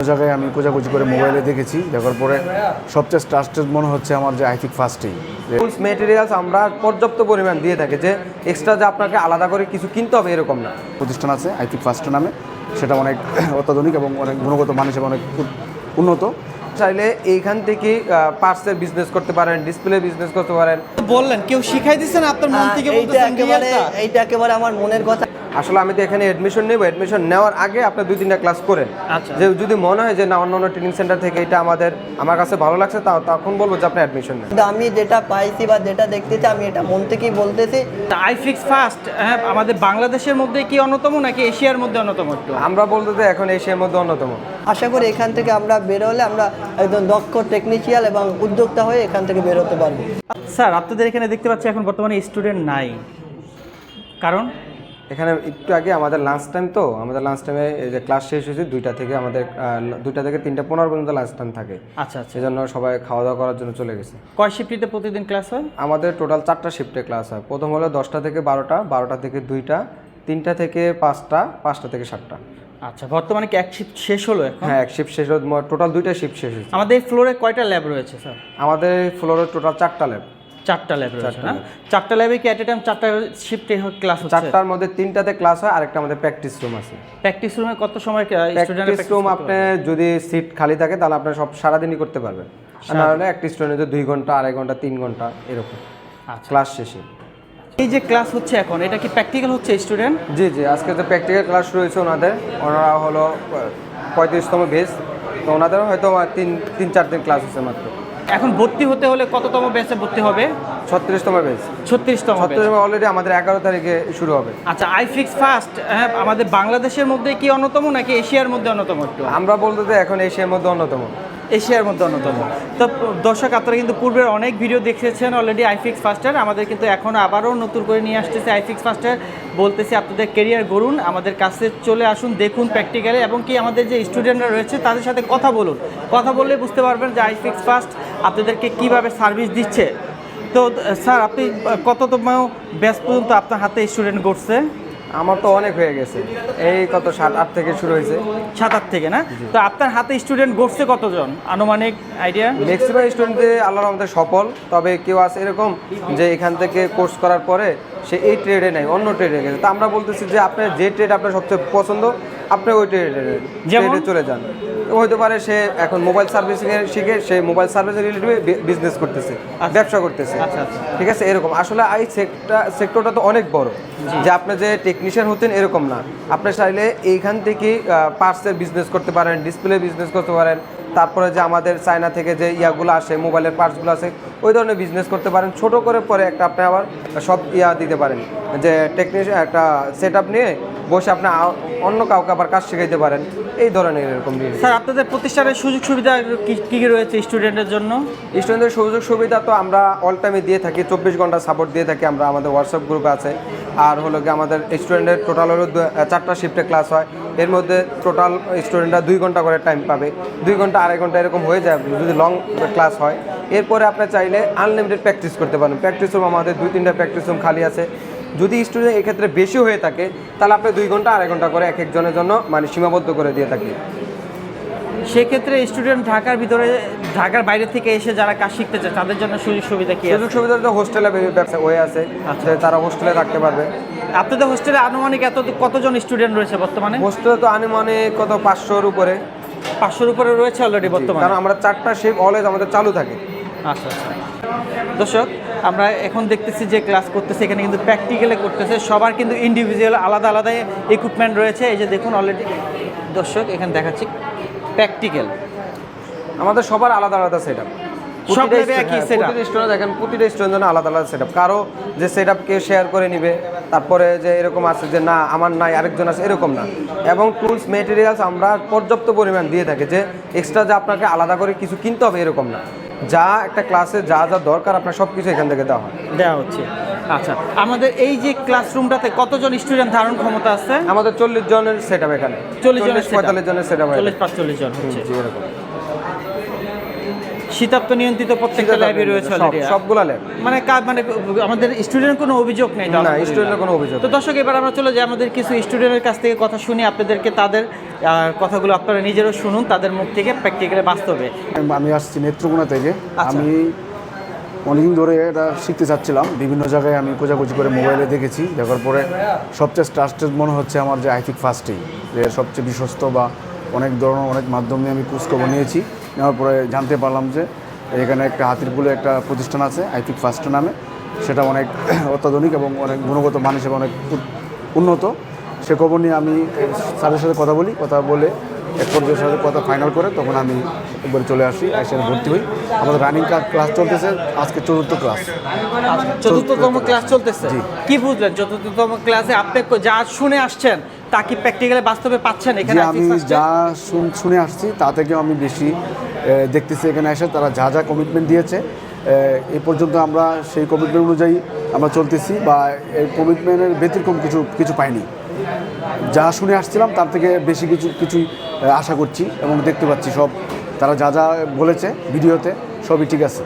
জায়গায় আমি খোঁজাখুঁজি করে মোবাইলে দেখেছি দেখার পরে সবচেয়ে ট্রাস্টেড মনে হচ্ছে আমার যে আইথিক ফার্স্টেই টুলস মেটেরিয়ালস আমরা পর্যাপ্ত পরিমাণ দিয়ে থাকি যে এক্সট্রা যে আপনাকে আলাদা করে কিছু কিনতে হবে এরকম না। প্রতিষ্ঠান আছে আইথিক ফার্স্ট নামে। সেটা অনেক অত্যাধুনিক এবং অনেক গুণগত মান হিসেবে অনেক উন- উন্নত। চাইলে এইখান থেকে পার্টসের বিজনেস করতে পারেন ডিসপ্লে বিজনেস করতে পারেন। বললেন কেউ শিখাই দিচ্ছেন আপনার মন থেকে হ্যাঁ, বলতেছেন একেবারে এইটা একেবারে আমার মনের কথা। আসলে আমি তো এখানে অ্যাডমিশন নেব অ্যাডমিশন নেওয়ার আগে আপনি দুই তিনটা ক্লাস করেন। আচ্ছা। যে যদি মনে হয় যে না অন্য অন্য ট্রেনিং সেন্টার থেকে এটা আমাদের আমার কাছে ভালো লাগছে তাও তখন বলব যে আপনি অ্যাডমিশন নেন। কিন্তু আমি যেটা পাইছি বা যেটা দেখতেছি আমি এটা মন থেকেই বলতেছি। আই ফিক্স ফার্স্ট হ্যাঁ আমাদের বাংলাদেশের মধ্যে কি অন্যতম নাকি এশিয়ার মধ্যে অন্যতম একটু? আমরা বলতে তো এখন এশিয়ার মধ্যে অন্যতম। আশা করি এখান থেকে আমরা বেরোলে আমরা একদম দক্ষ টেকনিশিয়াল এবং উদ্যোক্তা হয়ে এখান থেকে বেরোতে পারব। স্যার আপনাদের এখানে দেখতে পাচ্ছি এখন বর্তমানে স্টুডেন্ট নাই। কারণ? এখানে একটু আগে আমাদের লাঞ্চ টাইম তো আমাদের লাঞ্চ টাইমে এই যে ক্লাস শেষ হয়েছে দুইটা থেকে আমাদের দুইটা থেকে তিনটা পনেরো পর্যন্ত লাঞ্চ টাইম থাকে। আচ্ছা আচ্ছা। সেজন্য সবাই খাওয়া দাওয়া করার জন্য চলে গেছে। কয় শিফটিতে প্রতিদিন ক্লাস হয়? আমাদের টোটাল চারটা শিফটে ক্লাস হয়। প্রথম হলো দশটা থেকে বারোটা বারোটা থেকে দুইটা তিনটা থেকে পাঁচটা পাঁচটা থেকে সাতটা। আচ্ছা বর্তমানে কি এক শিফট শেষ হলো হ্যাঁ এক শিফট শেষ হলো টোটাল দুইটা শিফট শেষ হয়েছে। আমাদের ফ্লোরে কয়টা ল্যাব রয়েছে স্যার আমাদের ফ্লোরে টোটাল চারটা ল্যাব চারটা ল্যাব রয়েছে না চারটা ল্যাবে কি অ্যাট এ টাইম চারটা শিফটে ক্লাস হচ্ছে? চারটার মধ্যে তিনটাতে ক্লাস হয় আরেকটা আমাদের প্র্যাকটিস রুম আছে। প্র্যাকটিস রুমে কত সময় স্টুডেন্ট প্র্যাকটিস রুম আপনি যদি সিট খালি থাকে তাহলে আপনি সব সারাদিনই করতে পারবেন। আর না হলে একটি স্টুডেন্টে দুই ঘণ্টা আড়াই ঘণ্টা তিন ঘণ্টা এরকম। আচ্ছা। ক্লাস শেষে। এই যে ক্লাস হচ্ছে এখন এটা কি প্র্যাকটিক্যাল হচ্ছে স্টুডেন্ট জি জি আজকে যে প্র্যাকটিক্যাল ক্লাস রয়েছে ওনাদের ওনারা হলো পঁয়ত্রিশতম বেস তো ওনাদের হয়তো তিন তিন চার দিন ক্লাস হচ্ছে মাত্র। এখন ভর্তি হতে হলে কততম ব্যাচে ভর্তি হবে? ছত্রিশতম বেস ছত্রিশতম। ছত্রিশতম অলরেডি আমাদের এগারো তারিখে শুরু হবে। আচ্ছা আই ফিক্স ফার্স্ট হ্যাঁ আমাদের বাংলাদেশের মধ্যে কি অন্যতম নাকি এশিয়ার মধ্যে অন্যতম একটু? আমরা বলতে তো এখন এশিয়ার মধ্যে অন্যতম। এশিয়ার মধ্যে অন্যতম। তো দর্শক আপনারা কিন্তু পূর্বের অনেক ভিডিও দেখেছেন অলরেডি আইফিক্স ফাস্টার আমাদের কিন্তু এখন আবারও নতুন করে নিয়ে আসতেছে আইফিক্স ফাস্টার বলতেছি আপনাদের কেরিয়ার গড়ুন আমাদের কাছে চলে আসুন দেখুন প্র্যাকটিক্যালি এবং কি আমাদের যে স্টুডেন্টরা রয়েছে তাদের সাথে কথা বলুন। কথা বললে বুঝতে পারবেন যে আইফিক্স ফাস্ট আপনাদেরকে কীভাবে সার্ভিস দিচ্ছে? তো স্যার আপনি কততম ব্যাচ পর্যন্ত আপনার হাতে স্টুডেন্ট গড়ছে আমার তো অনেক হয়ে গেছে। এই কত সাত আট থেকে শুরু হয়েছে। সাত আট থেকে না? তো আপনার হাতে স্টুডেন্ট গড়ছে কতজন? আনুমানিক আইডিয়া ম্যাক্সিমাম স্টুডেন্টদের আল্লাহর আমাদের সফল। তবে কেউ আছে এরকম যে এখান থেকে কোর্স করার পরে সে এই ট্রেডে নেই অন্য ট্রেডে গেছে। তা আমরা বলতেছি যে আপনার যে ট্রেড আপনার সবচেয়ে পছন্দ আপনি ওই ট্রেডে যেমন? চলে যান। হতে পারে সে এখন মোবাইল সার্ভিসিং এর শিখে সে মোবাইল সার্ভিস রিলেটেড বিজনেস করতেছে ব্যবসা করতেছে। আচ্ছা, আচ্ছা। ঠিক আছে? এরকম। আসলে আই সেক্টর সেক্টরটা তো অনেক বড়। যে আপনি যে টেকনিশিয়ান হতেন এরকম না। আপনি চাইলে এইখান থেকে পার্টসের বিজনেস করতে পারেন ডিসপ্লে বিজনেস করতে পারেন তারপরে যে আমাদের চায়না থেকে যে ইয়াগুলো আসে, মোবাইলের পার্টসগুলো আসে, ওই ধরনের বিজনেস করতে পারেন। ছোট করে পরে একটা আপনি আবার সব ইয়া দিতে পারেন। যে টেকনিশিয়ান একটা সেট নিয়ে বসে আপনি অন্য কাউকে আবার কাজ শেখাইতে পারেন। এই ধরনের এরকম স্যার আপনাদের প্রতিষ্ঠানের সুযোগ সুবিধা কি কি কি রয়েছে স্টুডেন্টের জন্য? স্টুডেন্টদের সুযোগ সুবিধা তো আমরা অল টাইমে দিয়ে থাকি চব্বিশ ঘণ্টা সাপোর্ট দিয়ে থাকি আমরা আমাদের হোয়াটসঅ্যাপ গ্রুপে আছে। আর হলো কি আমাদের স্টুডেন্টের টোটাল হলো চারটা শিফটে ক্লাস হয়। এর মধ্যে টোটাল স্টুডেন্টরা দুই ঘণ্টা করে টাইম পাবে। দুই ঘণ্টা আড়াই ঘণ্টা এরকম হয়ে যায় যদি লং ক্লাস হয়। এরপরে আপনি চাইলে আনলিমিটেড প্র্যাকটিস করতে পারেন। প্র্যাকটিস রুম আমাদের দুই তিনটা প্র্যাকটিস রুম খালি আছে। যদি স্টুডেন্ট এক্ষেত্রে বেশি হয়ে থাকে তাহলে আপনি দুই ঘণ্টা আড়াই ঘণ্টা করে এক একজনের জন্য মানে সীমাবদ্ধ করে দিয়ে থাকি। সেক্ষেত্রে স্টুডেন্ট ঢাকার ভিতরে ঢাকার বাইরে থেকে এসে যারা কাজ শিখতে চায় তাদের জন্য সুযোগ সুবিধা কি সুযোগ সুবিধা তো হোস্টেলে ব্যবসা হয়ে আছে যে তারা হোস্টেলে থাকতে পারবে। আপনাদের হোস্টেলে আনুমানিক এত কতজন স্টুডেন্ট রয়েছে বর্তমানে? হোস্টেলে তো আনুমানিক কত পাঁচশোর উপরে। পাঁচশোর উপরে রয়েছে অলরেডি বর্তমানে? কারণ আমরা চারটা শিফট অলওয়েজ আমাদের চালু থাকে। আচ্ছা আচ্ছা। দর্শক আমরা এখন দেখতেছি যে ক্লাস করতেছে এখানে কিন্তু প্র্যাকটিক্যালে করতেছে। সবার কিন্তু ইন্ডিভিজুয়াল আলাদা আলাদা ইকুইপমেন্ট রয়েছে। এই যে দেখুন অলরেডি দর্শক এখানে দেখাচ্ছি প্র্যাকটিক্যাল আমাদের সবার আলাদা আলাদা সেট আপ? প্রতিটা দেখেন প্রতিটা জন্য আলাদা আলাদা সেট আপ কারও যে সেট আপ কে শেয়ার করে নিবে তারপরে যে এরকম আছে যে না আমার নাই আরেকজন আছে এরকম না। এবং টুলস মেটেরিয়ালস আমরা পর্যাপ্ত পরিমাণ দিয়ে থাকি যে এক্সট্রা যে আপনাকে আলাদা করে কিছু কিনতে হবে এরকম না। যা একটা ক্লাসে যা যা দরকার আপনার সব কিছু এখান থেকে দেওয়া হয়। দেওয়া হচ্ছে। আচ্ছা আমাদের এই যে ক্লাসরুমটাতে কতজন স্টুডেন্ট ধারণ ক্ষমতা আছে? আমাদের চল্লিশ জনের সেট আপ এখানে। চল্লিশ জনের পঁয়তাল্লিশ জনের সেট আপ চল্লিশ পাঁচচল্লিশ জন হচ্ছে। এরকম। শীতাপ্ত নিয়ন্ত্রিত প্রত্যেকটা ল্যাবই রয়েছে সব- সবগুলা ল্যাব মানে মানে আমাদের স্টুডেন্ট কোনো অভিযোগ নেই না। স্টুডেন্টের কোনো অভিযোগ তো দর্শক এবার আমরা চলে যাই আমাদের কিছু স্টুডেন্টের কাছ থেকে কথা শুনি আপনাদেরকে তাদের কথাগুলো আপনারা নিজেরও শুনুন তাদের মুখ থেকে প্র্যাকটিক্যালি বাস্তবে। আমি আসছি নেত্রকোনা থেকে। আচ্ছা। আমি অনেকদিন ধরে এটা শিখতে চাচ্ছিলাম। বিভিন্ন জায়গায় আমি খোঁজাখুঁজি করে মোবাইলে দেখেছি। দেখার পরে সবচেয়ে ট্রাস্টেড মনে হচ্ছে আমার যে আইফিক ফার্স্টেই যে সবচেয়ে বিশ্বস্ত বা অনেক ধরনের অনেক মাধ্যম নিয়ে আমি খোঁজখবর নিয়েছি। নেওয়ার পরে জানতে পারলাম যে এখানে একটা হাতিরপুলে একটা প্রতিষ্ঠান আছে আইফিক ফার্স্ট নামে। সেটা অনেক অত্যাধুনিক এবং অনেক গুণগত মান হিসেবে অনেক উন্নত। সে খবর নিয়ে আমি স্যারের সাথে কথা বলি কথা বলে এক পর্যায়ের সাথে কথা ফাইনাল করে তখন আমি একবার চলে আসি এসে ভর্তি হই। আমাদের রানিং ক্লাস চলতেছে আজকে চতুর্থ ক্লাস চতুর্থতম ক্লাস চলতেছে। কি বুঝলেন? চতুর্থতম ক্লাসে আপনি যা শুনে আসছেন তা কি প্র্যাকটিক্যালি বাস্তবে পাচ্ছেন এখানে আমি যা শুন- আসছি তা থেকেও আমি বেশি দেখতেছি এখানে এসে তারা যা যা কমিটমেন্ট দিয়েছে এ, পর্যন্ত আমরা সেই কমিটমেন্ট অনুযায়ী আমরা চলতেছি বা এই কমিটমেন্টের ব্যতিক্রম কিছু কিছু পাইনি। যা শুনে আসছিলাম তার থেকে বেশি কিছু কিছুই আশা করছি এবং দেখতে পাচ্ছি সব তারা যা যা বলেছে ভিডিওতে সবই ঠিক আছে।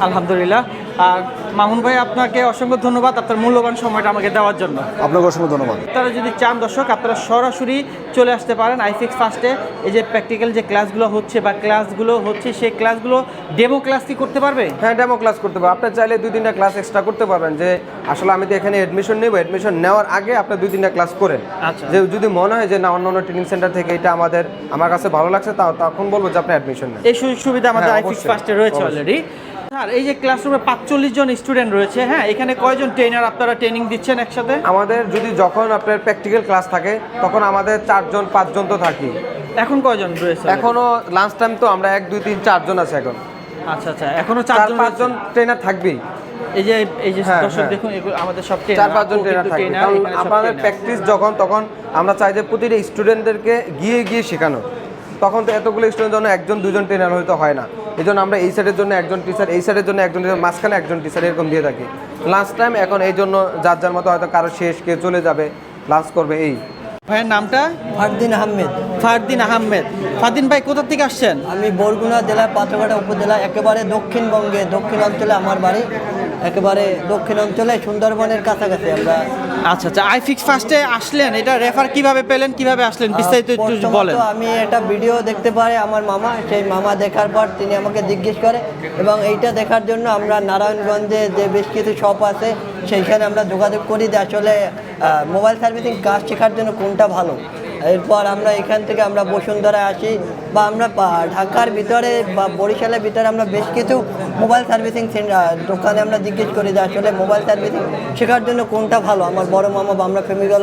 আলহামদুলিল্লাহ। আর মামুন ভাই আপনাকে অসংখ্য ধন্যবাদ আপনার মূল্যবান সময়টা আমাকে দেওয়ার জন্য। আপনাকে অসংখ্য ধন্যবাদ। আপনারা যদি চান দর্শক আপনারা সরাসরি চলে আসতে পারেন আইফিক্স ফার্স্টে এই যে প্র্যাকটিক্যাল যে ক্লাসগুলো হচ্ছে বা ক্লাসগুলো হচ্ছে সেই ক্লাসগুলো ডেমো ক্লাস কি করতে পারবে? হ্যাঁ ডেমো ক্লাস করতে পারবে। আপনি চাইলে দুই তিনটা ক্লাস এক্সট্রা করতে পারবেন। যে আসলে আমি তো এখানে অ্যাডমিশন নেব। অ্যাডমিশন নেওয়ার আগে আপনি দুই তিনটা ক্লাস করেন। আচ্ছা। যে যদি মনে হয় যে না অন্য অন্য ট্রেনিং সেন্টার থেকে এটা আমাদের আমার কাছে ভালো লাগছে তা তখন বলব যে আপনি অ্যাডমিশন নেন। এই সুযোগ সুবিধা আমাদের হ্যাঁ, আইফিক্স অবশ্যই, ফার্স্টে রয়েছে অলরেডি স্যার এই যে ক্লাসরুমে পাঁচচল্লিশ জন স্টুডেন্ট রয়েছে হ্যাঁ? এখানে কয়জন ট্রেনার আপনারা ট্রেনিং দিচ্ছেন একসাথে? আমাদের যদি যখন আপনার প্র্যাকটিক্যাল ক্লাস থাকে তখন আমাদের চারজন পাঁচজন তো থাকি। এখন কয়জন রয়েছে? এখনও লাঞ্চ টাইম তো আমরা এক দুই তিন চারজন আছে এখন। আচ্ছা আচ্ছা এখনও চার চারজন পাঁচজন ট্রেনার থাকবেই। এই যে এই যে হ্যাঁ, দর্শক হ্যাঁ। দেখুন আমাদের সব চার পাঁচজন ট্রেনার থাকবে। কারণ আমাদের প্র্যাকটিস যখন তখন আমরা চাই যে প্রতিটা স্টুডেন্টদেরকে গিয়ে গিয়ে শেখানো। তখন তো এতগুলো স্টুডেন্ট জন্য একজন দুজন ট্রেনার হয়তো হয় না। এই জন্য আমরা এই সাইডের জন্য একজন টিচার এই সাইডের জন্য একজন টিচার মাঝখানে একজন টিচার এরকম দিয়ে থাকি। লাস্ট টাইম এখন এই জন্য যার যার মতো হয়তো কারও শেষ কে চলে যাবে লাঞ্চ করবে এই। ভাইয়ের নামটা? ফারদিন আহমেদ। ফারদিন আহমেদ। ফারদিন ভাই কোথা থেকে আসছেন? আমি বরগুনা জেলার পাথরঘাটা উপজেলা একেবারে দক্ষিণবঙ্গে দক্ষিণ অঞ্চলে আমার বাড়ি একেবারে দক্ষিণ অঞ্চলে সুন্দরবনের কাছাকাছি আমরা আচ্ছা আচ্ছা আই ফিক্স ফার্স্টে আসলেন এটা রেফার কীভাবে পেলেন কীভাবে আসলেন? বিস্তারিত একটু বলেন। আমি একটা ভিডিও দেখতে পারে আমার মামা সেই মামা দেখার পর তিনি আমাকে জিজ্ঞেস করে এবং এইটা দেখার জন্য আমরা নারায়ণগঞ্জে যে বেশ কিছু শপ আছে সেইখানে আমরা যোগাযোগ করি যে আসলে মোবাইল সার্ভিসিং কাজ শেখার জন্য কোনটা ভালো। এরপর আমরা এখান থেকে আমরা বসুন্ধরা আসি বা আমরা ঢাকার ভিতরে বা বরিশালের ভিতরে আমরা বেশ কিছু মোবাইল সার্ভিসিং দোকানে আমরা জিজ্ঞেস করি যে আসলে মোবাইল সার্ভিসিং শেখার জন্য কোনটা ভালো? আমার বড় মামা বা আমরা ফ্যামিলি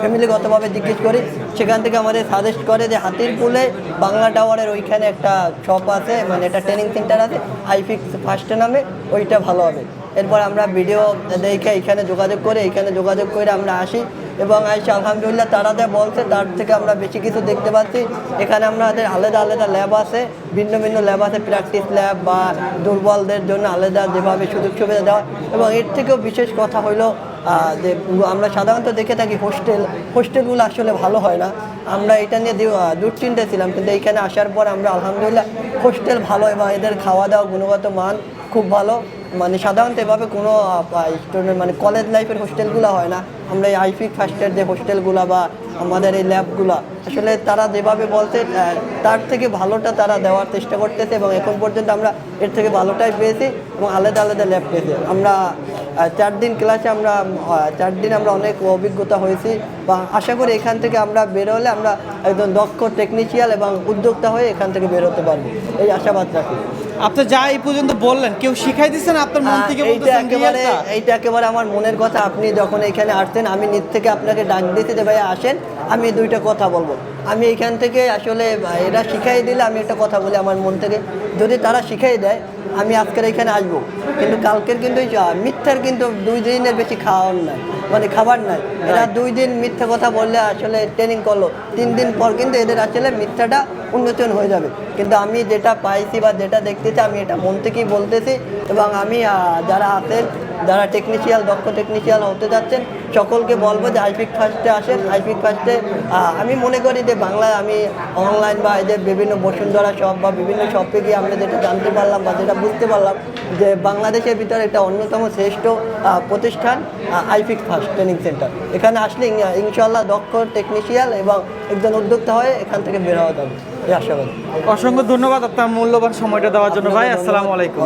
ফ্যামিলিগতভাবে জিজ্ঞেস করি, সেখান থেকে আমাদের সাজেস্ট করে যে হাতির পুলে বাংলা টাওয়ারের ওইখানে একটা শপ আছে মানে একটা ট্রেনিং সেন্টার আছে আইফিক্স ফার্স্টে নামে, ওইটা ভালো হবে। এরপর আমরা ভিডিও দেখে এখানে যোগাযোগ করে, এখানে যোগাযোগ করে আমরা আসি। এবং আইসি আলহামদুলিল্লাহ তারা যা বলছে তার থেকে আমরা বেশি কিছু দেখতে পাচ্ছি। এখানে আমাদের আলাদা আলাদা ল্যাব আছে ভিন্ন ভিন্ন ল্যাব আছে প্র্যাকটিস ল্যাব বা দুর্বলদের জন্য আলাদা যেভাবে সুযোগ সুবিধা দেওয়া। এবং এর থেকেও বিশেষ কথা আহ, যে আমরা সাধারণত দেখে থাকি হোস্টেল হোস্টেলগুলো আসলে ভালো হয় না। আমরা এটা নিয়ে দুশ্চিন্তা ছিলাম কিন্তু এখানে আসার পর আমরা আলহামদুলিল্লাহ হোস্টেল ভালো এবং এদের খাওয়া দাওয়া গুণগত মান খুব ভালো। মানে সাধারণত এভাবে কোনো স্টুডেন্ট মানে কলেজ লাইফের হোস্টেলগুলো হয় না। আমরা এই আইফিক ফার্স্টের যে হোস্টেলগুলো বা আমাদের এই ল্যাবগুলো আসলে তারা যেভাবে বলছে তার থেকে ভালোটা তারা দেওয়ার চেষ্টা করতেছে এবং এখন পর্যন্ত আমরা এর থেকে ভালোটাই পেয়েছি এবং আলাদা আলাদা ল্যাব পেয়েছি। আমরা চার দিন ক্লাসে আমরা চার দিন আমরা অনেক অভিজ্ঞতা হয়েছি বা আশা করি এখান থেকে আমরা বেরোলে আমরা একদম দক্ষ টেকনিশিয়াল এবং উদ্যোক্তা হয়ে এখান থেকে বেরোতে পারব। এই আশাবাদ রাখি। আপনি যা এই পর্যন্ত বললেন কেউ শিখাই দিচ্ছেন আপনার মন থেকে এইটা একেবারে এইটা একেবারে আমার মনের কথা। আপনি যখন এখানে আসছেন আমি নিজ থেকে আপনাকে ডাক দিয়েছি যে ভাই আসেন আমি দুইটা কথা বলব। আমি এখান থেকে আসলে এরা শিখাই দিলে আমি একটা কথা বলি আমার মন থেকে। যদি তারা শিখাই দেয় আমি আজকের এখানে আসব। কিন্তু কালকের কিন্তু এই, মিথ্যার কিন্তু দুই দিনের বেশি খাওয়ার নাই। মানে খাবার নাই। এরা দুই দিন মিথ্যে কথা বললে আসলে ট্রেনিং করল। তিন দিন পর কিন্তু এদের আসলে মিথ্যাটা উন্মোচন হয়ে যাবে। কিন্তু আমি যেটা পাইছি বা যেটা দেখতেছি আমি এটা মন থেকেই বলতেছি এবং আমি যারা আছেন যারা টেকনিশিয়াল দক্ষ টেকনিশিয়াল হতে যাচ্ছেন সকলকে বলব যে আইপিক ফার্স্টে আসেন। আইপিক ফার্স্টে আমি মনে করি যে বাংলায় আমি অনলাইন বা এদের বিভিন্ন বসুন্ধরা শপ বা বিভিন্ন শপে গিয়ে আমরা যেটা জানতে পারলাম বা যেটা বুঝতে পারলাম যে বাংলাদেশের ভিতরে একটা অন্যতম শ্রেষ্ঠ প্রতিষ্ঠান আইপিক ফার্স্ট ট্রেনিং সেন্টার এখানে আসলে ইন- ইনশাল্লাহ দক্ষ টেকনিশিয়াল এবং একজন উদ্যোক্তা হয়ে এখান থেকে বের হওয়া যাবে। আশাবাদী। অসংখ্য ধন্যবাদ আপনার মূল্যবান সময়টা দেওয়ার জন্য। ভাই আসসালামু আলাইকুম।